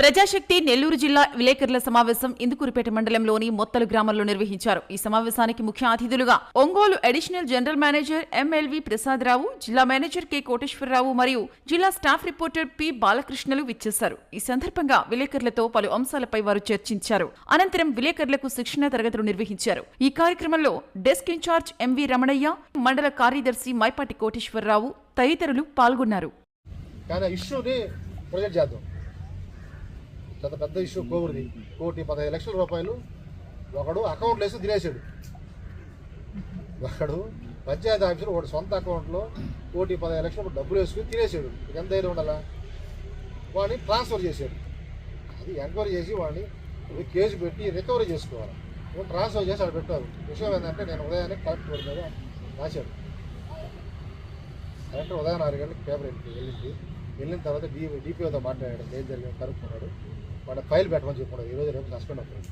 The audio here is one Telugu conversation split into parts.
ప్రజాశక్తి నెల్లూరు జిల్లా విలేకరుల సమావేశం ఇందుకూరుపేట మండలంలోని మొత్తలు గ్రామంలో నిర్వహించారు. ఈ సమావేశానికి ముఖ్య అతిథులుగా Ongole additional general manager M L V Prasada Rao జిల్లా మేనేజర్ కె కోటేశ్వరరావు మరియు జిల్లా స్టాఫ్ రిపోర్టర్ పి బాలకృష్ణలు విచ్చేశారు. ఈ సందర్భంగా విలేకరులతో పలు అంశాలపై వారు చర్చించారు. అనంతరం విలేకరులకు శిక్షణ తరగతులు నిర్వహించారు. ఈ కార్యక్రమంలో డెస్క్ ఇన్ఛార్జ్ ఎంవి రమణయ్య మండల కార్యదర్శి మైపాటి కోటేశ్వరరావు తదితరులు పాల్గొన్నారు. పెద్ద చాలా పెద్ద ఇష్యూ కోవిడ్ది. కోటి పదహైదు లక్షల రూపాయలు ఒకడు అకౌంట్లు వేసి తినేసాడు. ఒకడు పంచాయతీ ఆఫీసర్ ఒకటి సొంత అకౌంట్లో కోటి పదహైదు లక్షలు డబ్బులు వేసుకుని తినేసాడు. ఎంత ధైర్యం ఉండాలా? వాడిని ట్రాన్స్ఫర్ చేశాడు. అది ఎంక్వైరీ చేసి వాడిని కేసు పెట్టి రికవరీ చేసుకోవాలి. ట్రాన్స్ఫర్ చేసి అక్కడ పెట్టారు విషయం ఏంటంటే నేను ఉదయాన్నే కలెక్టర్ బోర్డు మీద రాశాడు కలెక్టర్ ఉదయం ఆరు గంటలకు పేపర్ వెళ్ళి వెళ్ళింది. వెళ్ళిన తర్వాత డీ డీపీఓతో మాట్లాడాడు ఏం జరిగింది కనుక్కున్నాడు. వాడు ఫైల్ పెట్టమని చెప్పుకున్నాడు ఈరోజు రేపు సస్పెండ్ అవుతాడు.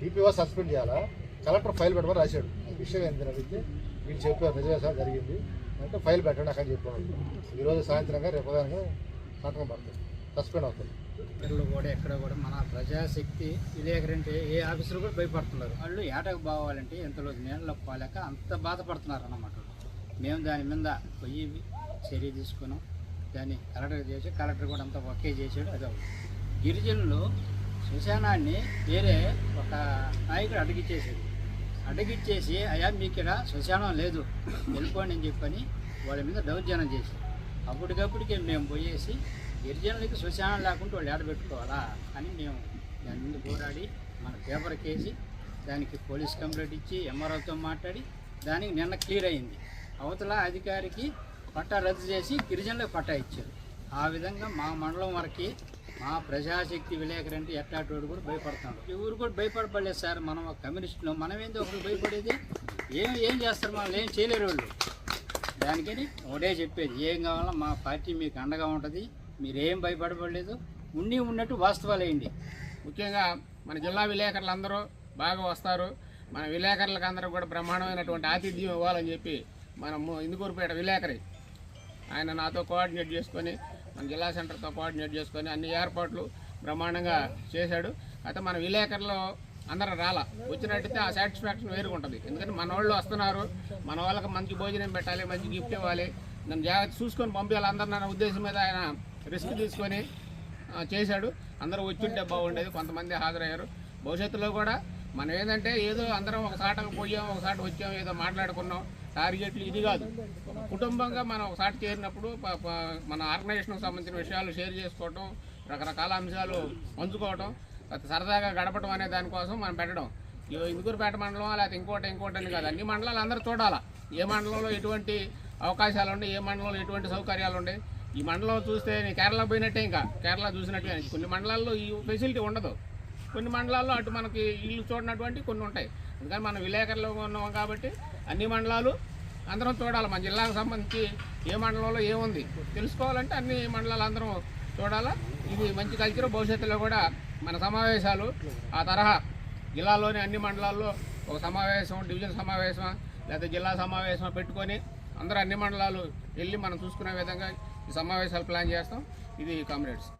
డీపీఓ సస్పెండ్ చేయాలా? కలెక్టర్ ఫైల్ పెట్టమని రాశాడు. విషయం ఏంటని అడిగితే వీళ్ళు చెప్పారు నిజమే సార్ జరిగింది. అంటే ఫైల్ పెట్టండి అక్కడ చెప్పాడు ఈరోజు సాయంత్రంగా రేపు ఉదయంగా సంతకం పడుతుంది సస్పెండ్ అవుతుంది ఇతరులు కూడా ఎక్కడ కూడా మన ప్రజాశక్తి విలేకరంటే ఏ ఆఫీసులు కూడా భయపడుతున్నారు. వాళ్ళు ఏటకు బావాలంటే ఎంతలో నీళ్ళకి పోలేక అంత బాధపడుతున్నారు అన్నమాట మేము దాని మీద పోయి చర్య తీసుకున్నాం. దాన్ని కలెక్టర్ చేసి కలెక్టర్ కూడా అంతా ఒకే చేశాడు అది గిరిజనులు శ్మశానాన్ని వేరే ఒక నాయకుడు అడిగిచ్చేసాడు అడిగిచ్చేసి అయ్యా మీకు ఇక్కడ శ్మశానం లేదు వెళ్ళిపోండి అని చెప్పని వాళ్ళ మీద దౌర్జన్యం చేసి అప్పటికప్పటికే మేము పోయేసి గిరిజనులకి శ్మశానం లేకుండా వాళ్ళు ఏడబెట్టుకోవాలా అని మేము దాని ముందు పోరాడి మన పేపర్ కేసి దానికి పోలీస్ కంప్లైంట్ ఇచ్చి ఎంఆర్ఓతో మాట్లాడి దానికి నిన్న క్లియర్ అయింది. అవతల అధికారికి పట్టా రద్దు చేసి గిరిజనులకు పట్టా ఇచ్చారు. ఆ విధంగా మా మండలం వరకు మా ప్రజాశక్తి విలేకరంటే ఎట్లాంటి కూడా భయపడుతున్నాడు ఎవరు కూడా భయపడపడలేదు సార్. మనం కమ్యూనిస్టులు. మనం ఏందో ఒకరు భయపడేది? ఏం ఏం చేస్తారు? మనం ఏం చేయలేరు వాళ్ళు. దానికని ఒకటే చెప్పేది. ఏం కావాలో మా పార్టీ మీకు అండగా ఉంటుంది. మీరేం భయపడబడలేదు. ఉండి ఉన్నట్టు వాస్తవాలు వేయండి. ముఖ్యంగా మన జిల్లా విలేకరులందరూ బాగా వస్తారు. మన విలేకరులకు అందరూ కూడా బ్రహ్మాండమైనటువంటి ఆతిథ్యం ఇవ్వాలని చెప్పి మనము ఇందుకూరుపేట విలేకరి ఆయన నాతో కోఆర్డినేట్ చేసుకొని మన జిల్లా సెంటర్తో కోఆర్డినేట్ చేసుకొని అన్ని ఏర్పాట్లు బ్రహ్మాండంగా చేశాడు. అయితే మన విలేకరులు అందరూ రాలా. వచ్చినట్టయితే ఆ సాటిస్ఫాక్షన్ వేరుగా ఉంటుంది. ఎందుకంటే మన వాళ్ళు వస్తున్నారు. మన వాళ్ళకి మంచి భోజనం పెట్టాలి మంచి గిఫ్ట్ ఇవ్వాలి. నన్ను జాగ్రత్త చూసుకొని పంపించాలి అందరు నా ఉద్దేశం మీద ఆయన రిస్క్ తీసుకొని చేశాడు. అందరూ వచ్చింటే బాగుండేది. కొంతమంది హాజరయ్యారు. భవిష్యత్తులో కూడా మనం ఏంటంటే ఏదో అందరం ఒక సాటకు పోయాం ఒక సాట వచ్చాం ఏదో మాట్లాడుకున్నాం. టార్గెట్లు ఇది కాదు. కుటుంబంగా మనం ఒకసారి చేరినప్పుడు మన ఆర్గనైజేషన్కి సంబంధించిన విషయాలు షేర్ చేసుకోవటం రకరకాల అంశాలు పంచుకోవటం సరదాగా గడపడం అనే దానికోసం మనం పెట్టడం. ఇగో ఇందుకూరుపేట మండలం లేకపోతే ఇంకోటి ఇంకోటి అని కాదు. అన్ని మండలాలు అందరూ చూడాలా. ఏ మండలంలో ఎటువంటి అవకాశాలు ఉన్నాయి ఏ మండలంలో ఎటువంటి సౌకర్యాలు ఉన్నాయి? ఈ మండలం చూస్తే నేను కేరళ పోయినట్టే ఇంకా. కేరళ చూసినట్టే కొన్ని మండలాల్లో ఈ ఫెసిలిటీ ఉండదు. కొన్ని మండలాల్లో అటు మనకి ఇల్లు చూడనటువంటి కొన్ని ఉంటాయి. ఎందుకంటే మనం విలేకరులు ఉన్నాం కాబట్టి అన్ని మండలాలు అందరం చూడాలి. మన జిల్లాకు సంబంధించి ఏ మండలంలో ఏముంది? తెలుసుకోవాలంటే అన్ని మండలాలు అందరం చూడాలా. ఇది మంచి కల్చర్ భవిష్యత్తులో కూడా మన సమావేశాలు ఆ తరహా జిల్లాలోని అన్ని మండలాల్లో ఒక సమావేశం డివిజన్ సమావేశం లేదా జిల్లా సమావేశం పెట్టుకొని అందరూ అన్ని మండలాలు వెళ్ళి మనం చూసుకునే విధంగా ఈ సమావేశాలు ప్లాన్ చేస్తాం. ఇది కామ్రేడ్స్.